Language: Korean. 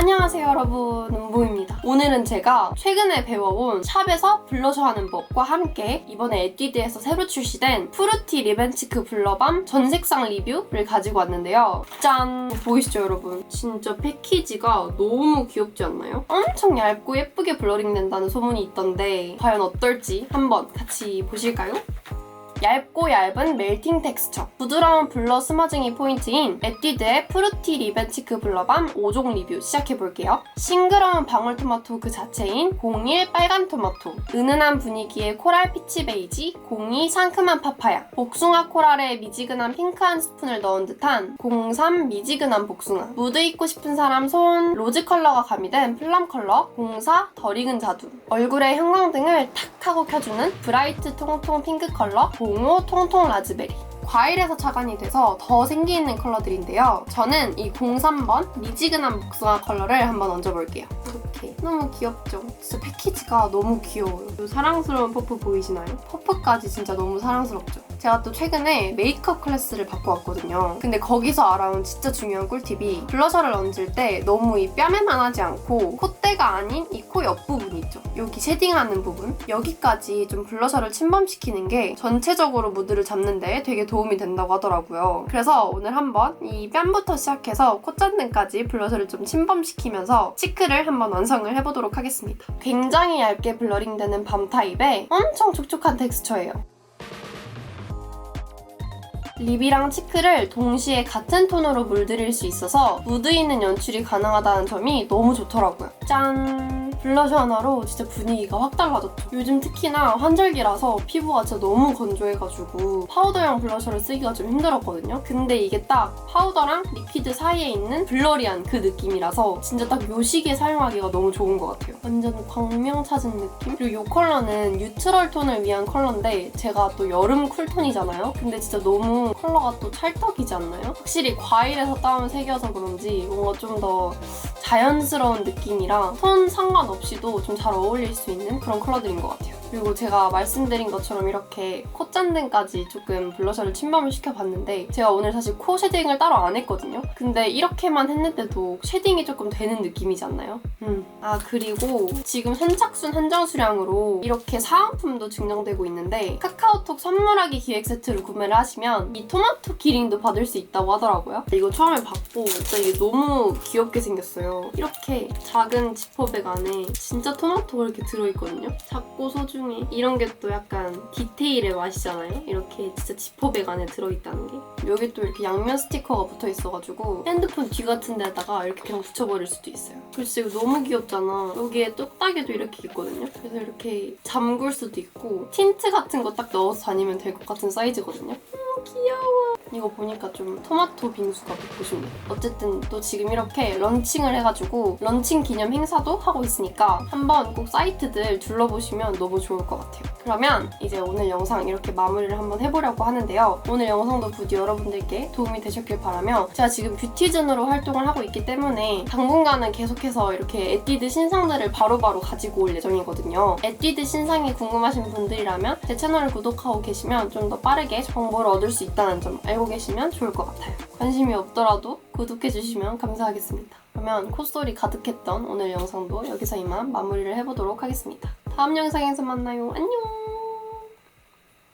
안녕하세요 여러분. 은보입니다. 오늘은 제가 최근에 배워온 샵에서 블러셔 하는 법과 함께 이번에 에뛰드에서 새로 출시된 푸르티 리벤치크 블러밤 전 색상 리뷰를 가지고 왔는데요. 짠! 보이시죠 여러분? 진짜 패키지가 너무 귀엽지 않나요? 엄청 얇고 예쁘게 블러링 된다는 소문이 있던데 과연 어떨지 한번 같이 보실까요? 얇고 얇은 멜팅 텍스처. 부드러운 블러 스머징이 포인트인 에뛰드의 프루티 리벤치크 블러밤 5종 리뷰 시작해볼게요. 싱그러운 방울토마토 그 자체인 01 빨간 토마토. 은은한 분위기의 코랄 피치 베이지 02 상큼한 파파야. 복숭아 코랄에 미지근한 핑크 한 스푼을 넣은 듯한 03 미지근한 복숭아. 무드 있고 싶은 사람 손 로즈 컬러가 가미된 플럼 컬러 04 덜 익은 자두. 얼굴에 형광등을 탁 하고 켜주는 브라이트 통통 핑크 컬러 05 통통 라즈베리 과일에서 차관이 돼서 더 생기 있는 컬러들인데요. 저는 이 03번 미지근한 복숭아 컬러를 한번 얹어볼게요. 이렇게 너무 귀엽죠? 진짜 패키지가 너무 귀여워요. 이 사랑스러운 퍼프 보이시나요? 퍼프까지 진짜 너무 사랑스럽죠? 제가 또 최근에 메이크업 클래스를 받고 왔거든요. 근데 거기서 알아온 진짜 중요한 꿀팁이 블러셔를 얹을 때 너무 이 뺨에만 하지 않고 콧대가 아닌 이 코 옆부분 있죠? 여기 쉐딩하는 부분 여기까지 좀 블러셔를 침범시키는 게 전체적으로 무드를 잡는데 되게 도움이 된다고 하더라고요. 그래서 오늘 한번 이 뺨부터 시작해서 콧잔등까지 블러셔를 좀 침범시키면서 치크를 한번 완성을 해보도록 하겠습니다. 굉장히 얇게 블러링되는 밤 타입의 엄청 촉촉한 텍스처예요. 립이랑 치크를 동시에 같은 톤으로 물들일 수 있어서 무드 있는 연출이 가능하다는 점이 너무 좋더라고요. 짠! 블러셔 하나로 진짜 분위기가 확 달라졌죠. 요즘 특히나 환절기라서 피부가 진짜 너무 건조해가지고 파우더형 블러셔를 쓰기가 좀 힘들었거든요. 근데 이게 딱 파우더랑 리퀴드 사이에 있는 블러리한 그 느낌이라서 진짜 딱 요 시기에 사용하기가 너무 좋은 것 같아요. 완전 광명 찾은 느낌? 그리고 이 컬러는 뉴트럴 톤을 위한 컬러인데 제가 또 여름 쿨톤이잖아요? 근데 진짜 너무 컬러가 또 찰떡이지 않나요? 확실히 과일에서 따온 색이어서 그런지 뭔가 좀 더 자연스러운 느낌이랑 톤 상관없이도 좀 잘 어울릴 수 있는 그런 컬러들인 것 같아요. 그리고 제가 말씀드린 것처럼 이렇게 콧잔등까지 조금 블러셔를 침범을 시켜봤는데 제가 오늘 사실 코 쉐딩을 따로 안 했거든요. 근데 이렇게만 했는데도 쉐딩이 조금 되는 느낌이지 않나요? 음. 아 그리고 지금 선착순 한정 수량으로 이렇게 사은품도 증정되고 있는데 카카오톡 선물하기 기획 세트를 구매를 하시면 이 토마토 기링도 받을 수 있다고 하더라고요. 이거 처음에 받고 진짜 이게 너무 귀엽게 생겼어요. 이렇게 작은 지퍼백 안에 진짜 토마토가 이렇게 들어있거든요. 작고 소 중해. 이런 게 또 약간 디테일의 맛이잖아요. 이렇게 진짜 지퍼백 안에 들어있다는 게. 여기 또 이렇게 양면 스티커가 붙어 있어가지고 핸드폰 뒤 같은 데다가 이렇게 그냥 붙여버릴 수도 있어요. 글쎄 이거 너무 귀엽잖아. 여기에 똑딱이도 이렇게 있거든요. 그래서 이렇게 잠글 수도 있고 틴트 같은 거 딱 넣어서 다니면 될 것 같은 사이즈거든요. 음, 귀여워. 이거 보니까 좀 토마토 빙수가 먹고 싶네. 어쨌든 또 지금 이렇게 런칭을 해가지고 런칭 기념 행사도 하고 있으니까 한번 꼭 사이트들 둘러보시면 너무 좋을 것 같아요. 그러면 이제 오늘 영상 이렇게 마무리를 한번 해보려고 하는데요. 오늘 영상도 부디 여러분들께 도움이 되셨길 바라며 제가 지금 뷰티즌으로 활동을 하고 있기 때문에 당분간은 계속해서 이렇게 에뛰드 신상들을 바로바로 가지고 올 예정이거든요. 에뛰드 신상이 궁금하신 분들이라면 제 채널을 구독하고 계시면 좀 더 빠르게 정보를 얻을 수 있다는 점 알고 계시면 좋을 것 같아요. 관심이 없더라도 구독해주시면 감사하겠습니다. 그러면 콧소리 가득했던 오늘 영상도 여기서 이만 마무리를 해보도록 하겠습니다. 다음 영상에서 만나요. 안녕!